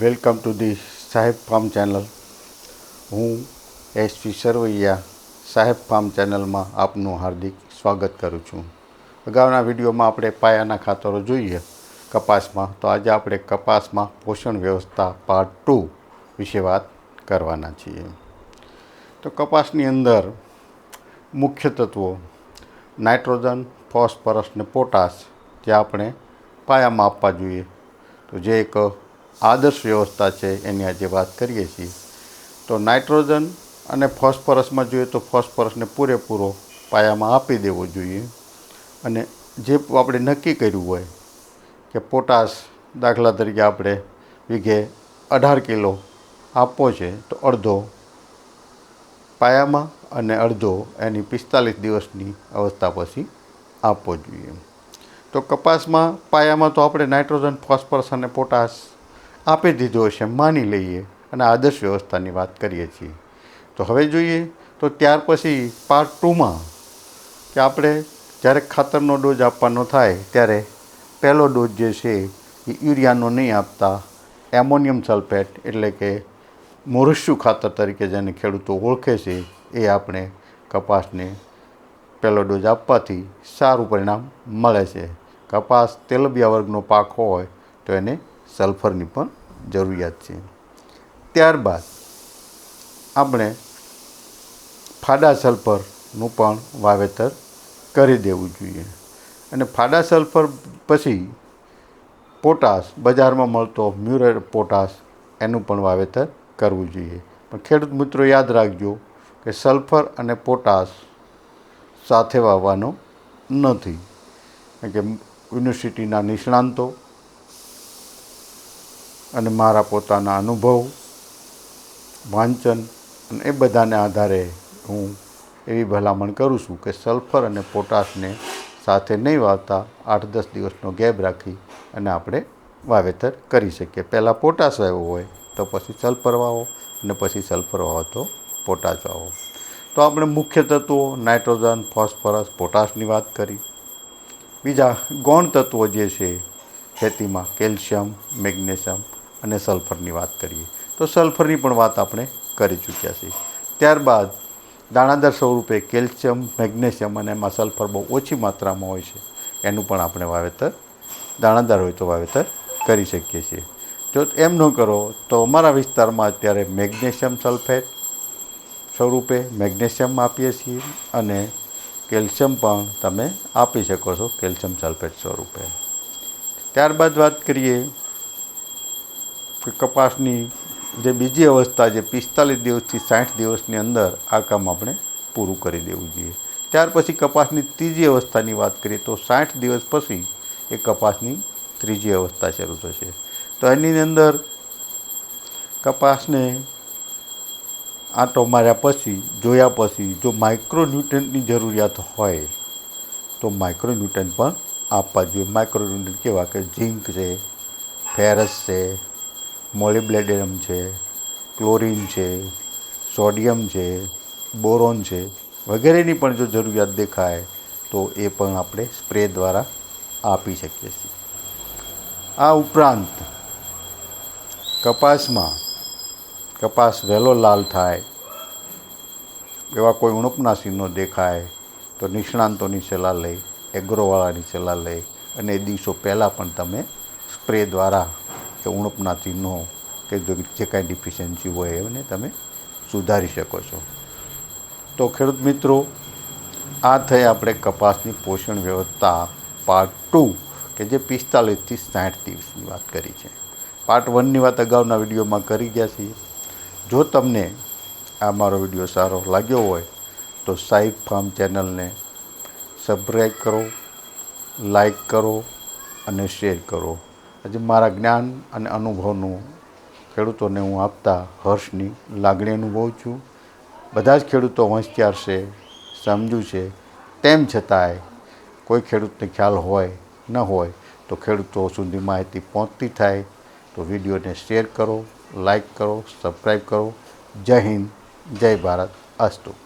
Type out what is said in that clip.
Welcome to the Saheb farm channel. હું SP Sarvaiya, Saheb farm ચેનલમાં આપનું હાર્દિક સ્વાગત કરું છું. અગાઉના વિડીયોમાં આપણે પાયાના ખાતરો જોઈએ કપાસમાં. તો આજે આપણે કપાસમાં પોષણ વ્યવસ્થા પાર્ટ ટુ વિશે વાત કરવાના છીએ. તો કપાસની અંદર મુખ્ય તત્વો નાઇટ્રોજન, ફોસ્ફરસ ને પોટાશ, જે આપણે પાયામાં આપવા જોઈએ. તો જે એક આદર્શ વ્યવસ્થા છે એની આજે વાત કરીએ છીએ. તો નાઇટ્રોજન અને ફોસ્ફરસમાં જોઈએ તો ફોસ્ફરસને પૂરેપૂરો પાયામાં આપી દેવો જોઈએ. અને જે આપણે નક્કી કર્યું હોય કે પોટાશ દાખલા તરીકે આપણે વીઘે અઢાર કિલો આપવો છે, તો અડધો પાયામાં અને અડધો એની પિસ્તાલીસ દિવસની અવસ્થા પછી આપવો જોઈએ. તો કપાસમાં પાયામાં તો આપણે નાઇટ્રોજન, ફોસ્ફરસ અને પોટાશ આપી દીધો હશે, માની લઈએ અને આદર્શ વ્યવસ્થાની વાત કરીએ છીએ. તો હવે જોઈએ, તો ત્યાર પછી પાર્ટ ટુમાં કે આપણે જ્યારે ખાતરનો ડોઝ આપવાનો થાય, ત્યારે પહેલો ડોઝ જે છે એ યુરિયાનો નહીં આપતા એમોનિયમ સલ્ફેટ એટલે કે મોરસ્યુ ખાતર તરીકે જેને ખેડૂતો ઓળખે છે, એ આપણે કપાસને પહેલો ડોઝ આપવાથી સારું પરિણામ મળે છે. કપાસ તેલબિયા વર્ગનો પાક હોય, તો એને સલ્ફરની પણ જરૂરિયાત છે. ત્યારબાદ આપણે ફાડા સલ્ફરનું પણ વાવેતર કરી દેવું જોઈએ. અને ફાડા સલ્ફર પછી પોટાશ, બજારમાં મળતો મ્યુરર પોટાશ એનું પણ વાવેતર કરવું જોઈએ. પણ ખેડૂત મિત્રો યાદ રાખજો કે સલ્ફર અને પોટાશ સાથે વાવવાનો નથી. કે યુનિવર્સિટીના નિષ્ણાંતો અને મારા પોતાના અનુભવ, વાંચન અને એ બધાને આધારે હું એવી ભલામણ કરું છું કે સલ્ફર અને પોટાશને સાથે નહીં વાવતા આઠ દસ દિવસનો ગેપ રાખી અને આપણે વાવેતર કરી શકીએ. પહેલાં પોટાશ વાવ્યો હોય તો પછી સલ્ફર વાવો અને પછી સલ્ફર વાવો તો પોટાશ વાવો. તો આપણે મુખ્ય તત્વો નાઇટ્રોજન, ફોસ્ફરસ, પોટાશની વાત કરી. બીજા ગૌણ તત્વો જે છે, ખેતીમાં કેલ્શિયમ, મેગ્નેશિયમ અને સલ્ફરની વાત કરીએ. તો સલ્ફરની પણ વાત આપણે કરી ચૂક્યા છીએ. ત્યારબાદ દાણાદાર સ્વરૂપે કેલ્શિયમ, મેગ્નેશિયમ અને એમાં સલ્ફર બહુ ઓછી માત્રામાં હોય છે. એનું પણ આપણે વાવેતર, દાણાદાર હોય તો વાવેતર કરી શકીએ છીએ. જો એમ ન કરો તો અમારા વિસ્તારમાં અત્યારે મેગ્નેશિયમ સલ્ફેટ સ્વરૂપે મેગ્નેશિયમ આપીએ છીએ અને કેલ્શિયમ પણ તમે આપી શકો છો કેલ્શિયમ સલ્ફેટ સ્વરૂપે. ત્યારબાદ વાત કરીએ કપાસની જે બીજી અવસ્થા જે પિસ્તાલીસ દિવસથી સાઠ દિવસની અંદર આ કામ આપણે પૂરું કરી દેવું જોઈએ. ત્યાર પછી કપાસની ત્રીજી અવસ્થાની વાત કરીએ તો સાઠ દિવસ પછી એ કપાસની ત્રીજી અવસ્થા શરૂ થશે. તો એની અંદર કપાસને આંટો માર્યા પછી, જોયા પછી જો માઇક્રોન્યુટ્રન્ટની જરૂરિયાત હોય, તો માઇક્રોન્યુટ્રન્ટ પણ આપવા જોઈએ. માઇક્રોન્યુટ્રન્ટ કેવા કે ઝીંક છે, ફેરસ છે મોલિબ્લેડિયમ છે ક્લોરિન છે સોડિયમ છે બોરોન છે, વગેરેની પણ જો જરૂરિયાત દેખાય તો એ પણ આપણે સ્પ્રે દ્વારા આપી શકીએ છીએ. આ ઉપરાંત કપાસમાં કપાસ વહેલો લાલ થાય, એવા કોઈ ઉણપના દેખાય તો નિષ્ણાંતોની સલાહ લઈ, એગ્રોવાળાની સલાહ લઈ અને એ દિવસો પહેલાં પણ તમે સ્પ્રે દ્વારા કે ઉણપના ચિહ્નો કે જો કાંઈ ડિફિશિયન્સી હોય એને તમે સુધારી શકો છો. તો ખેડૂત મિત્રો, આ થઈ આપણે કપાસની પોષણ વ્યવસ્થા પાર્ટ ટુ કે જે પિસ્તાલીસથી સાઠ દિવસની વાત કરી છે. પાર્ટ વનની વાત અગાઉના વિડીયોમાં કરી ગયા છીએ. જો તમને આ મારો વીડિયો સારો લાગ્યો હોય, તો સાઈબ ફાર્મ ચેનલને સબસ્ક્રાઈબ કરો લાઈક કરો અને શેર કરો. હજી મારા જ્ઞાન અને અનુભવનું ખેડૂતોને હું આપતા હર્ષની લાગણી અનુભવું છું. બધા જ ખેડૂતો હોશિયાર છે, સમજુ છે. તેમ છતાંય કોઈ ખેડૂતને ખ્યાલ હોય, ન હોય તો ખેડૂતો સુધી માહિતી પહોંચતી થાય તો વિડીયોને શેર કરો, લાઈક કરો, સબસ્ક્રાઈબ કરો. જય હિન્દ, જય ભારત. અસ્તુ.